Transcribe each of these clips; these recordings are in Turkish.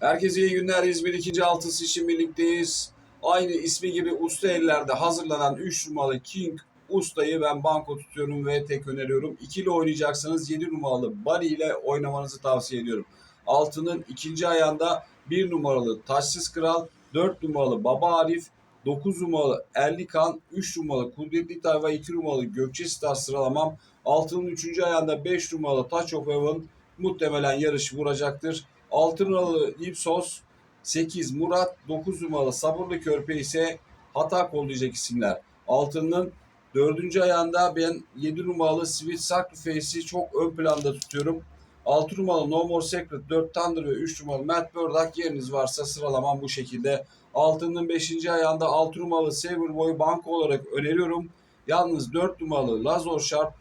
Herkese iyi günler. İzmir 2. altısı için birlikteyiz. Aynı ismi gibi usta ellerde hazırlanan 3 numaralı King Usta'yı ben banko tutuyorum ve tek öneriyorum. İkili oynayacaksanız 7 numaralı Bari ile oynamanızı tavsiye ediyorum. Altının ikinci ayağında 1 numaralı Taşsız Kral, 4 numaralı Baba Arif, 9 numaralı Erlikan, 3 numaralı Kudretli Tayfa, 2 numaralı Gökçe Star sıralamam. Altının 3. ayağında 5 numaralı Touch of Heaven muhtemelen yarış vuracaktır. 6 numaralı Ipsos, 8 Murat, 9 numaralı Sabırlı Körpe ise hata kollayacak isimler. Altının 4. ayağında ben 7 numaralı Sweet Sacrifice'i çok ön planda tutuyorum. 6 numaralı No More Secret, 4 Thunder ve 3 numaralı Matt Burdock yeriniz varsa sıralamam bu şekilde. Altının 5. ayağında 6 numaralı Saberboy banko olarak öneriyorum. Yalnız 4 numaralı Lazor Sharp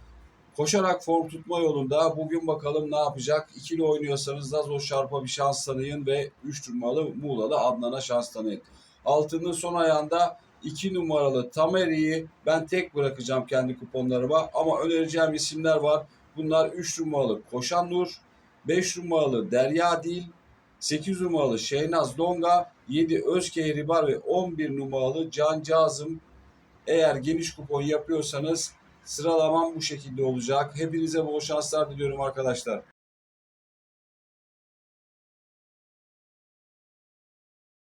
koşarak form tutma yolunda. Bugün bakalım ne yapacak. İkili oynuyorsanız Lazor Sharp'a bir şans tanıyın ve 3 numaralı Muğla'da Adnan'a şans tanıyın. Altının son ayağında 2 numaralı Tameri'yi ben tek bırakacağım kendi kuponlarıma ama önereceğim isimler var. Bunlar 3 numaralı Koşan Nur, 5 numaralı Derya Dil, 8 numaralı Şeynaz Donga, 7 Özkehribar ve 11 numaralı Can Cazım. Eğer geniş kupon yapıyorsanız sıralamam bu şekilde olacak. Hepinize bol şanslar diliyorum arkadaşlar.